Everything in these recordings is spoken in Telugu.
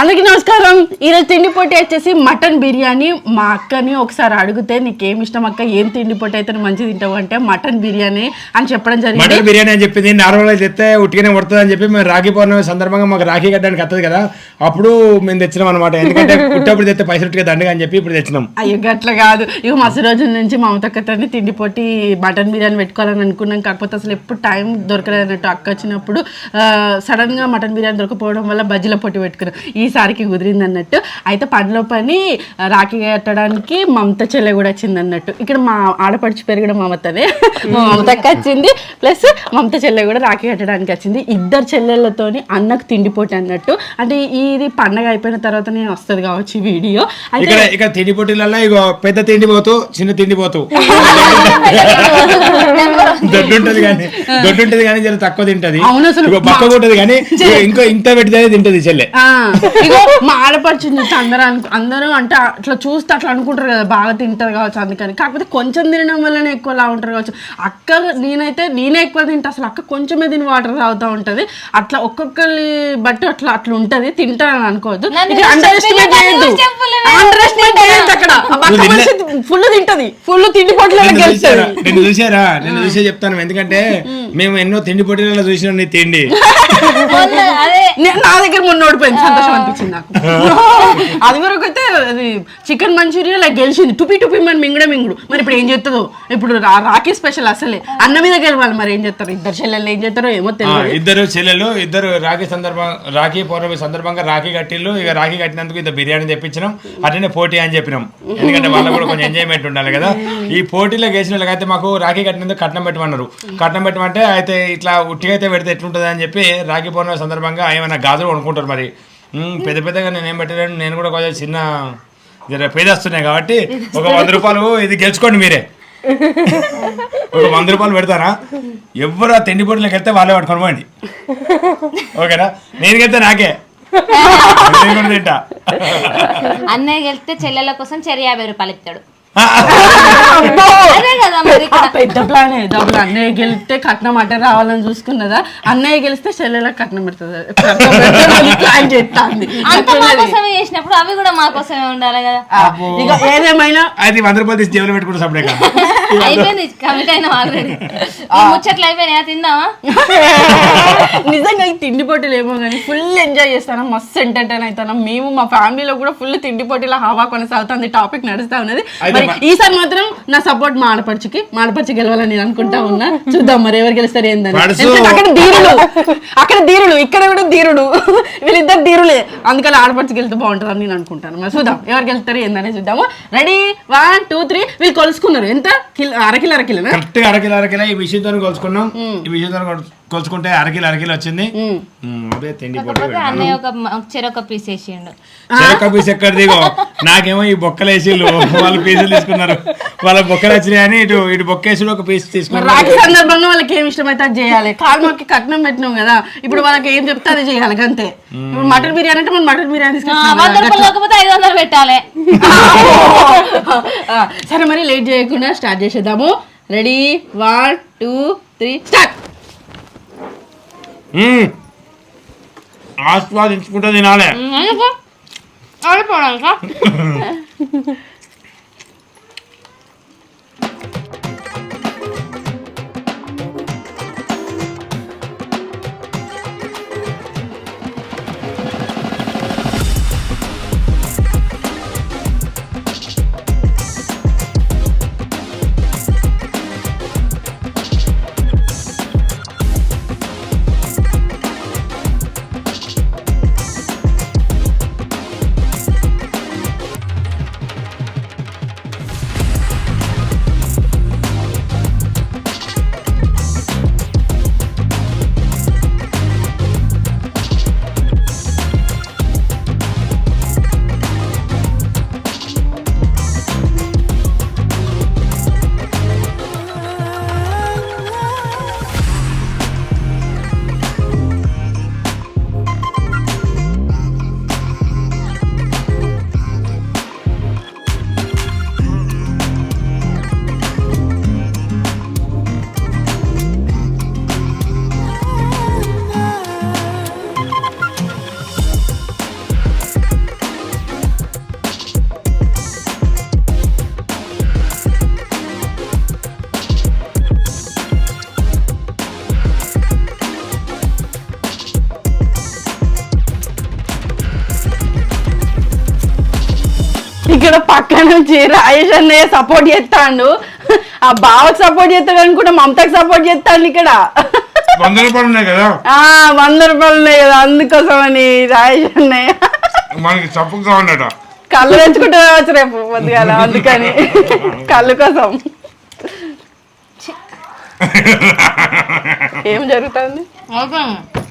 అందరికీ నమస్కారం. ఈరోజు తిండి పొట్టి వచ్చేసి మటన్ బిర్యానీ. మా అక్కని ఒకసారి అడిగితే నీకేం ఇష్టం అక్క? ఏం తిండి పొట్టి అయితే మంచిగా తింటావు? అంటే మటన్ బిర్యానీ అని చెప్పడం జరిగింది. మటన్ బిర్యానీ అని చెప్పింది. నార్మల్ అయితే తెస్తే ఉట్టిగానే పడుతుంది అని చెప్పి మేము రాఖీ పౌర్ణమి సందర్భంగా మాకు రాఖీ కట్టడానికి వస్తుంది కదా అప్పుడు మేము తెచ్చినాం అనమాట ఎందుకంటే పుట్టప్పుడు తెస్తే పైసలు ఉట్టిగా దండగా అని చెప్పి ఇప్పుడు తెచ్చినాం. అయ్యో గట్ల కాదు. ఇక మస్తు రోజుల నుంచి మమతక్కతోని తిండి పొట్టి మటన్ బిర్యానీ పెట్టుకోవాలని అనుకున్నాం. కాకపోతే అసలు ఎప్పుడు టైం దొరకలేదు అన్నట్టు అక్క వచ్చినప్పుడు సడన్గా మటన్ బిర్యానీ దొరకపోవడం వల్ల బజ్జీల పొట్టి పెట్టుకున్నాం. ఈసారికి కుదిరింది అన్నట్టు అయితే పనిలో పని రాఖీ కట్టడానికి మమత చెల్లె కూడా వచ్చింది అన్నట్టు ఇక్కడ మా ఆడపడిచి పెరిగిన మమతనే మా మమతక్క వచ్చింది. ప్లస్ మమత చెల్లె కూడా రాఖీ కట్టడానికి వచ్చింది. ఇద్దరు చెల్లెళ్ళతోని అన్నకు తిండి పొట్టి అన్నట్టు. అంటే ఇది పండగ అయిపోయిన తర్వాతనే వస్తుంది కావచ్చు వీడియో. అయితే ఇక్కడ ఇక్కడ తిండి పొట్టిలలో ఇగో పెద్ద తిండి పోతూ చిన్న తిండి పోతూ దొడ్డు ఉంటది కానీ తక్కువ తింటది. అవును అసలు ఉంటది కానీ ఇంకో ఇంత పెట్టితే తింటది చెల్లె. ఇగో మా ఆడపడుచుని చూస్తే అందరూ అను అందరూ అంటే అట్లా చూస్తే అట్లా అనుకుంటారు కదా బాగా తింటారు కావచ్చు అందుకని. కాకపోతే కొంచెం తినడం వల్లనే ఎక్కువ లా ఉంటారు కావచ్చు. అక్క నేనైతే నేనే ఎక్కువ తింటా అసలు అక్క కొంచెమే తిని వాటర్ తాగుతూ ఉంటది. అట్లా ఒక్కొక్కరి బట్టి అట్లా అట్లా ఉంటది. తింటానని అనుకోవద్దు. నన్ను ఇది అండర్ ఎస్టిమేట్ చెప్పలేదు, చేయొద్దు. నువ్వు చెప్పలేదు. అండర్ ఎస్టిమేట్ చేయొద్దు అక్కడ. ఫుల్ తింటది. ఫుల్ తిండి పొట్లలో గెలుస్తుంది. చూసారా నిన్ను చూసే చెప్తాను. ఎందుకంటే మేము. ఎన్నో తిండి పొట్టిలలో చూసినాం తిండి. అదే నే- నా దగ్గర మొన్న ఓడిపోయింది సంతోషం అనిపించింది నాకు. అది వరకు అయితే అది చికెన్ మంచూరియా లైక్ గెలిచింది. టుపి టుపి మరి మింగుడే మింగుడు. మరి ఇప్పుడు ఏం చేస్తుందో ఇప్పుడు రాఖీ స్పెషల్ అసలే. అన్న మీద గెలవాలి మరి. ఏం చేస్తారు? ఇద్దరు చెల్లెళ్ళు ఏం చేస్తారో ఏమో తెలియదు ఇద్దరు చెల్లెలు ఇద్దరు రాఖీ సందర్భం రాఖీ పౌర్ణమి సందర్భంగా రాఖీ కట్టిల్లు ఇక రాఖీ కట్టినందుకు ఇంత బిర్యానీ తెప్పించినాం. అట్లనే పోటీ అని చెప్పినాం. ఎందుకంటే వాళ్ళకు కూడా కొంచెం ఎంజాయ్మెంట్ ఉండాలి కదా. ఈ పోటీలో గెలిచిన వాళ్ళకైతే మాకు రాఖీ కట్టినందుకు కట్నం పెట్టమన్నారు. కట్నం పెట్టమంటే అయితే ఇట్లా ఉట్టిగా అయితే పెడితే ఎట్లుంటుంది అని చెప్పి రాఖీ పౌర్ణమి సందర్భంగా ఏమైనా గాజులు కొనుక్కుంటారు మరి. పెద్ద పెద్దగా నేను ఏం పెట్టలేను. నేను కూడా కొంచెం చిన్న పేదస్తున్నాయి కాబట్టి ఒక వంద రూపాయలు ఇది గెలుచుకోండి మీరే. ఒక వంద రూపాయలు పెడతారా? ఎవరు ఆ తిండి పొడిలోకి వెళ్తే వాళ్ళే పట్టుకొని పోండి. ఓకేనా? నేను వెళ్తే నాకే. అన్నయ్య వెళ్తే చెల్లెల కోసం చెరి యాభై రూపాయలు ఇస్తాడు. అదే కదా మరి ఆ ఇక్కడ పెద్ద ప్లాన్ డబ్బులు అన్నయ్య గెలిస్తే కట్నం అట్టే రావాలని చూసుకున్నదా? అన్నయ్య గెలిస్తే చెల్లెలకు కట్నం పెడుతుంది? ప్లాన్ చేస్తాంది. అంత మా కోసమే చేసినప్పుడు అవి కూడా మా కోసమే ఉండాలి కదా. ఇక ఏదేమైనా అది వంద రూపాయలు తీసి జేబులో పెట్టుకుంటే సపడే అయిపోయింది కమిట్ అయినా ఆల్రెడీ ముచ్చట్లు అయిపోయినాయా తిందామా నిజంగా ఈ తిండి పోటీలు ఏమో కానీ ఫుల్ ఎంజాయ్ చేస్తాను మస్తు ఎంటర్టైన్ అవుతాను. మేము మా ఫ్యామిలీలో కూడా ఫుల్ తిండి పోటీల హవా కొనసాగుతుంది టాపిక్ నడుస్తా ఉన్నది. మరి ఈసారి మాత్రం నా సపోర్ట్ మా ఆడపడుచుకి మా ఆడపడుచు గెలవాలని నేను అనుకుంటా ఉన్నా. చూద్దాం మరి ఎవరు గెలుస్తారు ఏందని. అక్కడ ధీరుడు అక్కడ ధీరుడు ఇక్కడ కూడా ధీరుడు. వీళ్ళిద్దరు ధీరులే. అందుకని ఆడపడుచు గెలితే బాగుంటుంది అని నేను అనుకుంటాను. మరి చూద్దాం ఎవరు గెలుస్తారు ఏందని చూద్దాము. రెడీ వన్ టూ త్రీ వీళ్ళు కొలుసుకున్నారు. ఎంత? కిలో అరకిలో కరెక్ట్గా అరకిలో అరకిలో ఈ విషయంతో కొలుచుకున్నాం ఈ విషయంతో కొలుచుకుంటే అరకిలో అరకిలో వచ్చింది. అదే తిండి అన్నయ్య ఒక చెరొక పీస్ వేసిండు. చెరక పీస్ ఎక్కడ దిగో నాకేమో ఈ బొక్కలు వేసిళ్ళు వాళ్ళు పీసులు తీసుకున్నారు. వాళ్ళ బొక్కలు వచ్చినాయి అని ఇటు ఇటు బొక్కేసి ఒక పీస్ తీసుకున్నారు రాఖీ సందర్భంగా వాళ్ళకి ఏం ఇష్టమైతే అది చేయాలి. కాల్మకి కట్నం పెట్టినాం కదా ఇప్పుడు వాళ్ళకి ఏం చెప్తే అది చేయాలి అంతే. ఇప్పుడు మటన్ బిర్యానీ అంటే మనం మటన్ బిర్యానీ లేకపోతే ఐదు వందలు పెట్టాలి. సరే మరి లేట్ చేయకుండా స్టార్ట్ చేసేద్దాము. Ready one two three start. ఆస్వాదించుకుంటూ తినాలే. పక్క నుంచి రాజేష్ అన్నయ్య సపోర్ట్ చేస్తాడు. ఆ బావకు సపోర్ట్ చేస్తాడు అనుకుంటే మమతకు సపోర్ట్ చేస్తాడు ఇక్కడ. వంద రూపాయలు ఉన్నాయి కదా? ఆ వంద రూపాయలు ఉన్నాయి కదా అందుకోసమని రాజేష్ అన్నయ్య. మనకి చప్పుగా కళ్ళు తెచ్చుకుంటే రావచ్చు రేపు పొద్దుగాల అందుకని. కళ్ళు కోసం. ఏం జరుగుతుంది?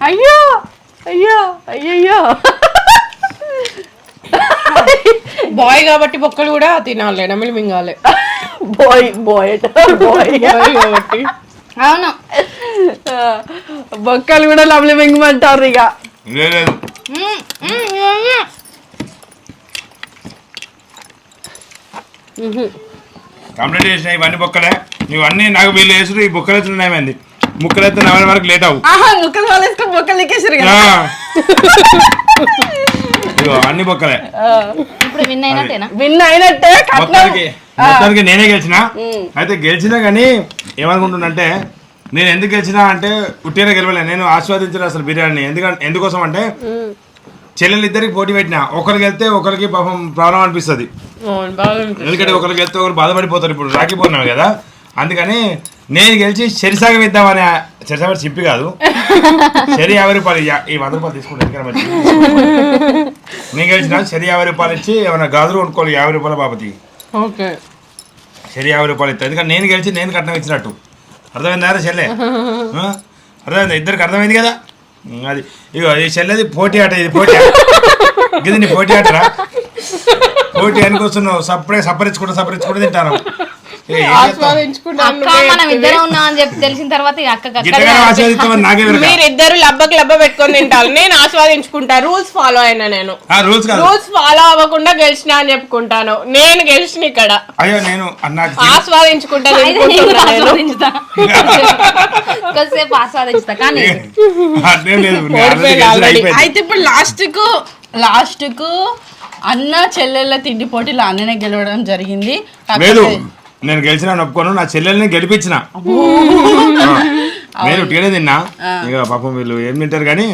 అయ్యో అయ్యో అయ్యయ్యో. బాయ్ కాబట్టి బొక్కలు కూడా తినాలి నమిలి మింగాలి. Bye bye bye. కాబట్టి. అవును. బొక్కలు కూడా లవ్లీ మింగమంటారు ఇక. కంప్లీట్ చేసిన ఇవన్నీ బొక్కలే. ఇవన్నీ నాకు వీళ్ళు వేసుడు ఈ బొక్కలు ఏమైంది? ముక్కలు ఎత్తే నవల వరకు లేట్ అవు ముక్కలు వాళ్ళేసుకొని బొక్కలు ఎక్కేసారు. కదా. ఇగో అన్ని బొక్కలే ఇప్పుడు విన్ అయినట్టేనా? విన్ అయినట్టే కట్నం. మొత్తానికి మొత్తానికి నేనే గెలిచిన. అయితే గెలిచినా కానీ ఏమనుకుంటున్నంటే నేను ఎందుకు గెలిచినా అంటే ఉట్టిగా గెలవలే. నేను ఆస్వాదించిన అసలు బిర్యానీ. ఎందుకంటే ఎందుకోసం అంటే చెల్లెలు ఇద్దరికి పోటీ పెట్టిన. ఒకరికి వెళ్తే ఒకరికి పాపం ప్రాబ్లం అనిపిస్తుంది. ఎందుకంటే ఒకరికి వెళ్తే ఒకరు బాధపడిపోతారు. ఇప్పుడు రాకిపోతున్నాం కదా. అందుకని నేను గెలిచి చెరిసాగం ఇద్దామని చెరిసాగం చిప్పి కాదు. చెరి యాభై రూపాయలు ఈ వంద రూపాయలు తీసుకుంటాను ఎందుకంటే మంచిది. నేను గెలిచిన చెరి యాభై రూపాయలు ఇచ్చి ఏమైనా గాజులు కొనుక్కోవాలి యాభై రూపాయల బాపతి. ఓకే. చెరి యాభై రూపాయలు ఇస్తాను ఎందుకంటే నేను గెలిచి నేను కట్నం ఇచ్చినట్టు. అర్థమైందా చెల్లె? అర్థమైందా? ఇద్దరికి అర్థమైంది కదా? అది. ఇగో ఈ చెల్లెది పోటీ ఆట ఇది పోటీ ఆట. ఇది నీ పోటీ ఆటరా? పోటీ అనుకొస్తున్నావు సపరే సపరించుకుంటూ సపరించుకుంటూ తింటాను. అక్క మనం ఇద్దరం ఉన్నాం అని చెప్పి తెలిసిన తర్వాత ఇక వెరక. మీరిద్దరు లబ్బకి లబ్బ పెట్టుకొని తింటారు. నేను ఆస్వాదించుకుంటా. రూల్స్ ఫాలో అయినా నేను. ఆ రూల్స్ కాదు. రూల్స్ ఫాలో అవ్వకుండా గెలిచిన అని చెప్పుకుంటాను. నేను గెలిచిన ఇక్కడ. అయ్యో నేను ఆస్వాదించుకుంటా కొద్దిసేపు ఆస్వాదించుతా కానీ. అయితే ఇప్పుడు లాస్ట్కు లాస్ట్కు అన్న చెల్లెళ్ళ తిండి పోటీలో అన్ననే గెలవడం జరిగింది. నేను గెలిచిన ఒప్పుకోను నా చెల్లెల్ని గెలిపించిన. నేను ఉట్టిగానే తిన్నా. ఇక పాపం వీళ్ళు ఏం తింటారు కానీ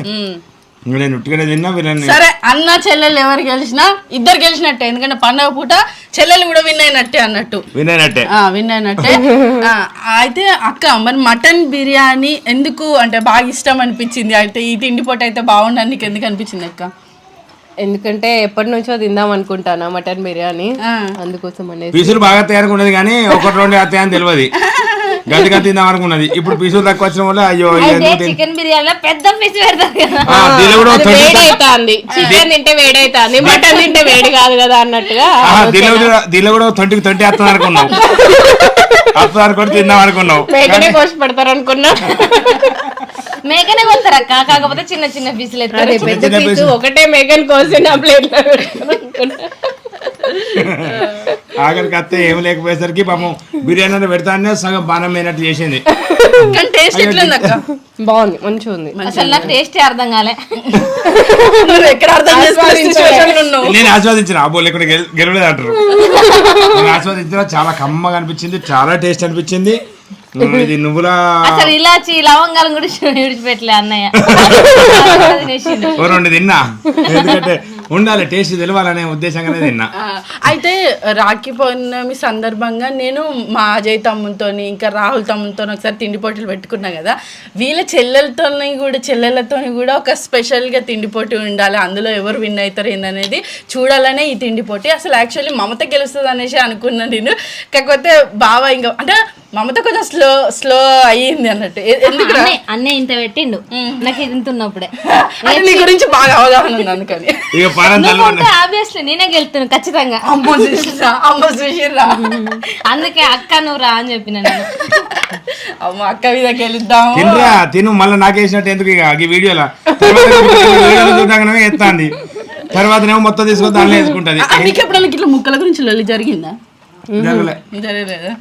నేను ఉట్టిగానే తిన్నా వీళ్ళని సరే అన్న చెల్లెలు ఎవరు గెలిచినా ఇద్దరు గెలిచినట్టే. ఎందుకంటే పండగ పూట చెల్లెలు కూడా విన్ అయినట్టే అన్నట్టు. వినైనట్టే ఆ, విన్ అయినట్టే. అయితే అక్క మరి మటన్ బిర్యానీ ఎందుకు అంటే బాగా ఇష్టం అనిపించింది? అయితే ఈ తిండి పొట్టు అయితే బాగుండని నీకు ఎందుకు అనిపించింది అక్క? ఎందుకంటే ఎప్పటి నుంచో తిందాం అనుకుంటానా మటన్ బిర్యానీ? ఆ. అందుకోసం అనేసి. పీసులు బాగా తయారుకున్నది కానీ ఒకటి రెండు అత్తాయి అని తెలియదు గదిగా తిందాం అనుకున్నది ఇప్పుడు పీసులు తక్కువ వచ్చిన వల్ల అయ్యో అయితే చికెన్ బిర్యానీలో పెద్ద పీస్ పెడతారు కదా. కూడా వేడైతాంది చికెన్ తింటే వేడైతాంది మటన్ తింటే వేడి కాదు కదా అన్నట్టుగా దీనిలో కూడా దీనిలో కూడా ట్వంటీకి ట్వంటీ వస్తుంది అనుకున్నావు వస్తుంది తిందాం అనుకున్నావు మేకనే కోసి పెడతారు అనుకున్నా. మేకనే కొడతారు అక్క కాకపోతే చిన్న చిన్న పీసులు ఎత్తారు. పెద్ద పీసు ఒకటే మేకన్ కోసి నా ప్లేట్ ఆఖరికి అత్తే ఏం లేకపోయేసరికి పాపం బిర్యానీ పెడతానే సగం బాణం అయినట్టు చేసింది. కానీ టేస్ట్ ఎట్లుంది అక్క? బాగుంది మంచిగా ఉంది. అసలు నాకు టేస్టే అర్థం కాలే. నువ్వు ఎక్కడ అర్థం చేసుకునే ఆస్వాదించలే. situation లో ఉన్నావు? నేను ఆస్వాదించిన అబ్బో లేకుండా గెల- గెలవలేదు అంటారు నేను ఆస్వాదించిన చాలా కమ్మగా అనిపించింది చాలా టేస్ట్ అనిపించింది. ఇది నువ్వుల అసలు ఇలాచి లవంగాలు కూడా విడిచిపెట్టలే అన్నయ్య. రెండు తిన్నా. ఎందుకంటే ఉండాలి టేస్ట్ తెలవాలనే ఉద్దేశంగానే తిన్నా. అయితే రాఖీ పౌర్ణమి సందర్భంగా నేను మా అజయ్ తమ్ముతో ఇంకా రాహుల్ తమ్ముతో ఒకసారి తిండి పోటీలు పెట్టుకున్నా కదా. వీళ్ళ చెల్లెలతోని కూడా చెల్లెలతోని కూడా ఒక స్పెషల్గా తిండి పోటీ ఉండాలి. అందులో ఎవరు విన్ అవుతారు ఏందనేది చూడాలనే ఈ తిండి పోటీ. అసలు యాక్చువల్లీ మమత గెలుస్తుంది అనేసి అనుకున్నాను నేను. కాకపోతే బావ ఇంకా అంటే మమత కొంచెం స్లో స్లో అయ్యింది అన్నట్టు. ఎందుకు? అన్నయ్య ఇంత పెట్టిండు. నాకు ఇది ఇంత ఉన్నప్పుడే నీ గురించి బాగా అవగాహన ఉంది అందుకని. ఆబ్వియస్లీ నేనే గెలుతున్నాను ఖచ్చితంగా. అమ్మ చూసిరా అమ్మ చూసిరా. అందుకే అక్క నువ్వు రా అని చెప్పిన నేను. అమ్మ అక్క మీద గెలుద్దాము. తినరా తిను మళ్ళీ నాకేసినట్టు ఎందుకు ఇక? ఈ వీడియోలో. చూడగానే ఎత్తాంది. తర్వాతనేమో మొత్తం తీసుకొని దానిలో వేసుకుంటది. నీకు ఎప్పుడైనా ఇట్లా ముక్కల గురించి లొల్లి జరిగిందా?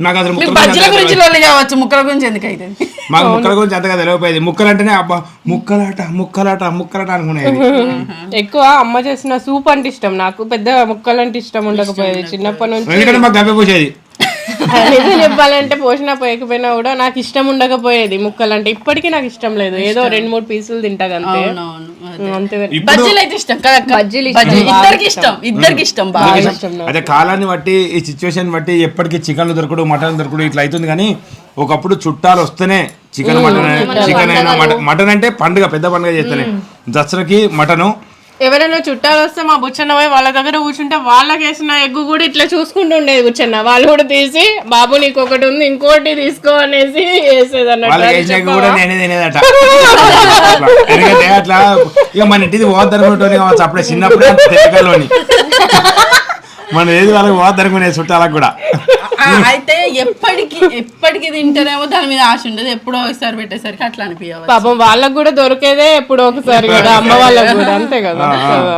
నాకు అసలు బజ్జీల గురించి కావచ్చు ముక్కల గురించి ఎందుకు అయితే? మాకు ముక్కల గురించి అంతగా తెలియకపోయేది ముక్కలు అంటేనే అబ్బా ముక్కలాట ముక్కలాట ముక్కలాట అనుకునేది. ఎక్కువ అమ్మ చేసిన సూప్ అంటే ఇష్టం. నాకు పెద్ద ముక్కలు అంటే ఇష్టం ఉండకపోయేది. చిన్నప్పటి నుంచి ఎందుకంటే మాకు గబ్బె పూసేది. నిజం చెప్పాలంటే పోసినా పోయకపోయినా కూడా నాకు ఇష్టం ఉండకపోయేది ముక్కలు అంటే ఇప్పటికీ నాకు ఇష్టం లేదు. ఏదో రెండు మూడు పీసులు తింటా అంతే. అంతే ఇప్పుడు బజ్జీలు అయితే ఇష్టం. కదా? బజ్జీలు ఇద్దరికి ఇష్టం. ఇద్దరికి ఇష్టం బాగా ఇష్టం. నాకు. అదే కాలాన్ని బట్టి ఈ సిచ్యువేషన్ బట్టి ఎప్పటికీ చికెన్ దొరకడు మటన్ దొరకడు ఇట్లా అవుతుంది కానీ ఒకప్పుడు చుట్టాలు వస్తేనే చికెన్ మటన్ చికెన్ అయినా మటన్ మటన్. అంటే పండుగ పెద్ద పండుగ చేస్తేనే. దసరాకి మటను ఎవరైనా చుట్టాలు వస్తే మా బుచ్చన్న పోయి వాళ్ళ దగ్గర కూర్చుంటే వాళ్ళకి వేసిన ఎగ్గు కూడా ఇట్లా చూసుకుంటూ ఉండేది బుచ్చన్న. వాళ్ళు కూడా తీసి బాబు నీకు ఒకటి ఉంది ఇంకోటి తీసుకో అనేసి వేసేది అట్లా. ఇక మన ఇంటిది పోద్దనుకుంటుంది కావచ్చు అప్పుడే చిన్నప్పుడు మన ఏది వాళ్ళకి పోద్దనుకునే చుట్టాలకు కూడా. అయితే ఎప్పటికి ఎప్పటికి తింటేనేమో దాని మీద ఆశ ఉండదు. ఎప్పుడో ఒకసారి పెట్టేసరికి అట్లా అనిపించవచ్చు. పాపం వాళ్ళకు కూడా దొరికేదే ఎప్పుడో ఒకసారి కదా అమ్మ వాళ్ళకు కూడా అంతే కదా. కదా.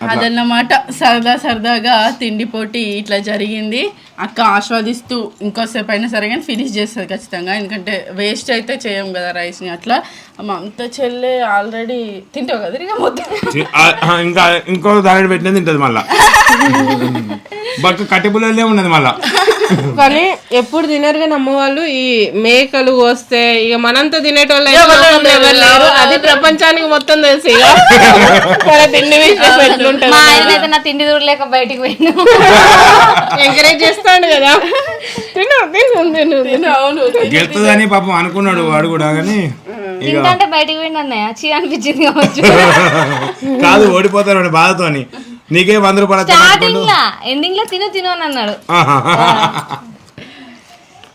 అదన్నమాట. సరదా సరదాగా తిండి పోటీ ఇట్లా జరిగింది. అక్క ఆస్వాదిస్తూ ఇంకోసేపు అయినా సరే కానీ ఫినిష్ చేస్తుంది ఖచ్చితంగా. ఎందుకంటే వేస్ట్ అయితే చేయం కదా రైస్ని అట్లా మమత చెల్లె ఆల్రెడీ తింటావు కదా ఇక మొత్తం ఇంకా ఇంకో దాని పెట్టినది తింటది మళ్ళా. బక్క కట్టెపుల్లే ఉన్నది మళ్ళా. కానీ ఎప్పుడు తినరు కానీ అమ్మ వాళ్ళు ఈ మేకలు వస్తే ఇక మనంతా తినేటోళ్ళు ఎవరు లేరు. అది ప్రపంచానికి మొత్తం తెలుసు ఇక తిండి విషయం ఎట్లుంటది మా ఆయన అయితే నా తిండి చూడలేక బయటికి పోయినా ఎంకరేజ్ చేస్తాడు కదా. తిను తిను తిను తిను. అవును గెలుతుందని పాపం అనుకున్నాడు వాడు కూడా కానీ ఇక తింటే బయటికి పోయింది అన్నయ్య. చీ అనిపించింది కావచ్చు. కాదు ఓడిపోతాడు బాధతోని. నీకే వంద రూపాయలు స్టార్టింగ్ లా ఎండింగ్లో తిను తిను అని అన్నాడు. ఆహా.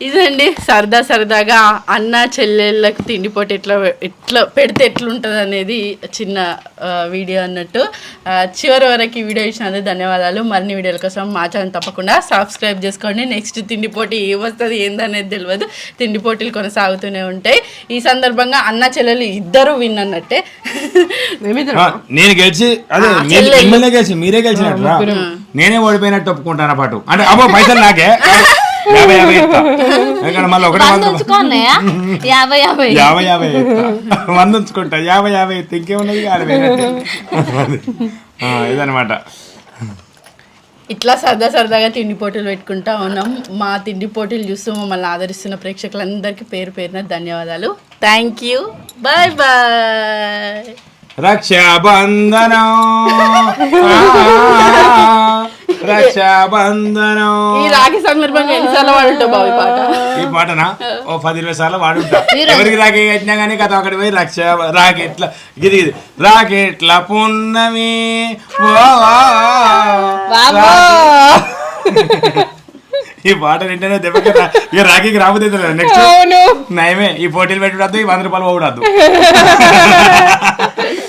ఇదండి సరదా సరదాగా అన్న చెల్లెళ్ళకు తిండి పోటీ ఎట్లా ఎట్లా పెడితే ఎట్లుంటుంది అనేది చిన్న వీడియో అన్నట్టు. చివరి వరకు ఈ వీడియో ఇచ్చినందుకు ధన్యవాదాలు. మరిన్ని వీడియోల కోసం మా ఛానల్ తప్పకుండా సబ్స్క్రైబ్ చేసుకోండి. నెక్స్ట్ తిండి పోటీ ఏం వస్తుంది ఏందనేది తెలియదు తిండి పోటీలు కొనసాగుతూనే ఉంటాయి. ఈ సందర్భంగా అన్న చెల్లెలు ఇద్దరు విన్ అన్నట్టే నేను గెలిచి అదే మీరు ఎమ్మెల్యే గెలిచి మీరే గెలిచినట్రా నేనే ఓడిపోయినట్టు ఒప్పుకుంటాను పాటు. అంటే అబ్బో పైసలు నాకే. యాభై యాభై. ఎందుకంటే మళ్ళీ ఒకటే యాభై యాభై. యాభై యాభై. వంద ఉంచుకుంటా. యాభై యాభై. ఇంకేమున్నది కాదు ఇదనమాట ఇట్లా సరదా సరదాగా తిండి పోటీలు పెట్టుకుంటా ఉన్నాం. మా తిండి పోటీలు చూస్తూ మమ్మల్ని ఆదరిస్తున్న ప్రేక్షకులందరికీ పేరు పేరున ధన్యవాదాలు. Thank you bye bye రక్షాబంధనం. రక్షాబంధనం. ఈ రాఖీ సందర్భంగా ఎన్నిసార్లు వాడుంటావు బాబు ఈ పాట? ఈ పాటనా? ఓ పది ఇరవై సార్లు వాడుంటా. ఎవరికి రాఖీ కట్టినా కానీ కథ ఒకటి పోయి రక్ష రాకెట్ల గిది గిది రాకెట్ల పున్నమి. ఈ పాట వింటేనే దెబ్బకి రా- ఇక రాఖీకి రాబోతుంది నెక్స్ట్ నయమే. ఈ పోటీలు పెట్టడద్దు ఈ వంద రూపాయలు పోవడద్దు